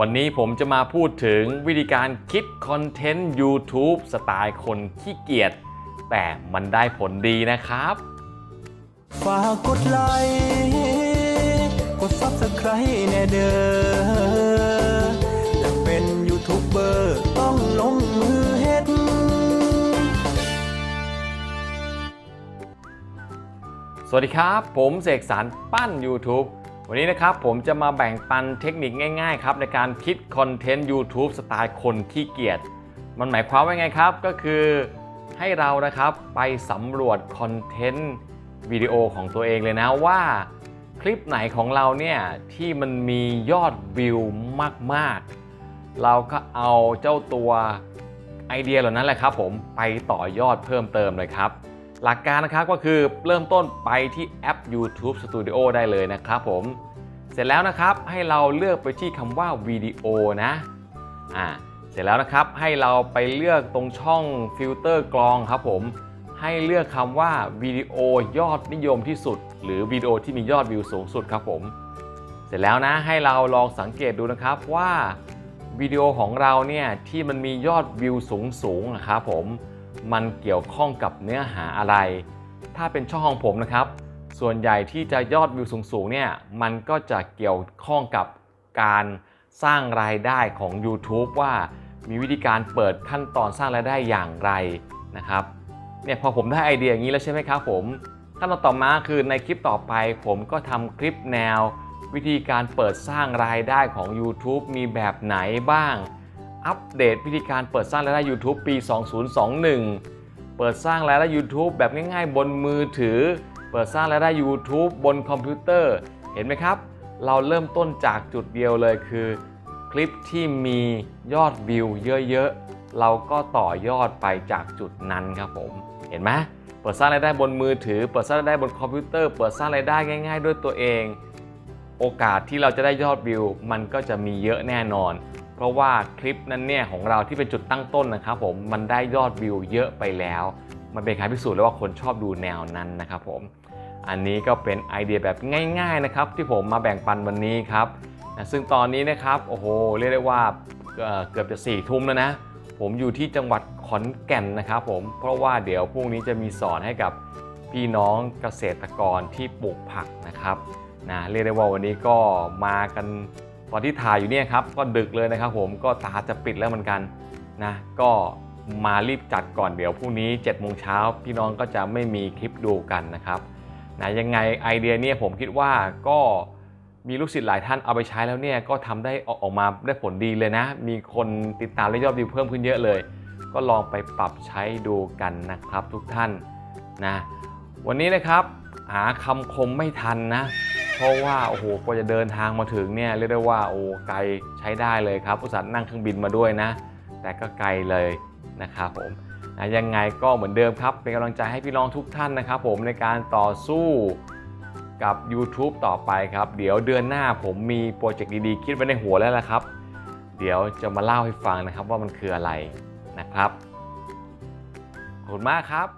วันนี้ผมจะมาพูดถึงวิธีการคิดคอนเทนต์ YouTube สไตล์คนขี้เกียจแต่มันได้ผลดีนะครับ ฝากกดไลค์กด Subscribe แน่เด้ออยากเป็นยูทูบเบอร์ต้องลงมือเฮ็ด สวัสดีครับ ผมเสกสรรปั้น YouTube วันนี้นะครับผมจะมาแบ่งปันเทคนิคง่ายๆครับในการคิดคอนเทนต์ YouTube สไตล์คนขี้เกียจ มันหมายความว่าไงครับ ก็คือให้เรานะครับไปสำรวจคอนเทนต์วิดีโอของตัวเองเลยนะว่า คลิปไหนของเราเนี่ยที่มันมียอดวิวมากๆ เราก็เอาเจ้าตัวไอเดียเหล่านั้นแหละครับผมไปต่อยอดเพิ่มเติมเลยครับ หลักการนะครับก็คือเริ่มต้นไปที่แอป YouTube Studio ได้เลยนะครับผม เสร็จแล้วนะครับให้เราเลือกไปที่คำว่าวิดีโอนะอ่าเสร็จแล้วนะครับให้เราไปเลือกตรงช่องฟิลเตอร์กรองครับผมให้เลือกคำว่าวิดีโอยอดนิยมที่สุด หรือวิดีโอที่มียอดวิวสูงสุดครับผม เสร็จแล้วนะให้เราลองสังเกตดูนะครับว่าวิดีโอของเราเนี่ยที่มันมียอดวิวสูงสูงนะครับผม มันเกี่ยวข้องกับเนื้อหาอะไร ถ้าเป็นช่องของผมนะครับ ส่วนใหญ่ที่จะยอดวิวสูงๆเนี่ยมันก็จะเกี่ยวข้องกับการสร้างรายได้ของ YouTube ว่ามีวิธีการเปิดขั้นตอนสร้างรายได้อย่างไรนะครับเนี่ยพอผมได้ไอเดียอย่างนี้แล้วใช่ไหมครับผมขั้นตอนต่อมาคือในคลิปต่อไป ผมก็ทำคลิปแนว วิธีการเปิดสร้างรายได้ของ YouTube มีแบบไหนบ้าง อัปเดตวิธีการเปิดสร้างรายได้ YouTube ปี 2021 เปิดสร้างรายได้ YouTube แบบง่ายๆ บนมือถือ เปิดสร้างรายได้ YouTube บนคอมพิวเตอร์ เห็นไหมครับ เราเริ่มต้นจากจุดเดียวเลยคือ คลิปที่มียอดวิวเยอะๆ เราก็ต่อยอดไปจากจุดนั้นครับผม เห็นไหมเปิดสร้างรายได้บนมือถือ เปิดสร้างรายได้บนคอมพิวเตอร์ เปิดสร้างรายได้ง่าย ๆ ด้วยตัวเอง โอกาสที่เราจะได้ยอดวิว มันก็จะมีเยอะแน่นอน เพราะว่าคลิปนั้นเนี่ยของเราที่เป็นจุดตั้งต้นนะครับผมมันได้ยอดวิวเยอะไปแล้ว มันเป็นการพิสูจน์แล้วว่าคนชอบดูแนวนั้นนะครับผมอันนี้ก็เป็นไอเดียแบบง่ายๆนะครับที่ผมมาแบ่งปันวันนี้ครับนะซึ่งตอนนี้นะครับโอ้โหเรียกได้ว่าเเกือบจะ4ี่ทุ่มแล้วนะ ผมอยู่ที่จังหวัดขอนแก่นนะครับผมเพราะว่าเดี๋ยวพรุ่งนี้จะมีสอนให้กับพี่น้องเกษตรกรที่ปลูกผักนะครับนะเรียกได้ว่าวันนี้ก็มากัน ตอนที่ถ่ายอยู่เนี่ยครับก็ดึกเลยนะครับผมก็ตาจะปิดแล้วเหมือนกันนะก็มารีบจัดก่อนเดี๋ยวพรุ่งนี้7จ็ดโมงเช้าพี่น้องก็จะไม่มีคลิปดูกันนะครับนะยังไงไอเดียเนี่ยผมคิดว่าก็มีลูกศิษย์หลายท่านเอาไปใช้แล้วเนี่ยก็ทำได้ออกออกมาได้ผลดีเลยนะ มีคนติดตามและยอดวิวเพิ่มขึ้นเยอะเลย ก็ลองไปปรับใช้ดูกันนะครับทุกท่านนะวันนี้นะครับหาคำคมไม่ทันนะ เพราะว่าโอ้โหกว่าจะเดินทางมาถึงเนี่ยเรียกได้ว่าโอ้ไกลใช้ได้เลยครับอุตส่าห์นั่งเครื่องบินมาด้วยนะ แต่ก็ไกลเลยนะครับผมนะยังไงก็เหมือนเดิมครับ เป็นกำลังใจให้พี่น้องทุกท่านนะครับ ผมในการต่อสู้กับ YouTube ต่อไปครับ เดี๋ยวเดือนหน้าผมมีโปรเจกต์ดีๆ คิดไว้ในหัวแล้วละครับ เดี๋ยวจะมาเล่าให้ฟังนะครับว่ามันคืออะไรนะครับ ขอบคุณมากครับ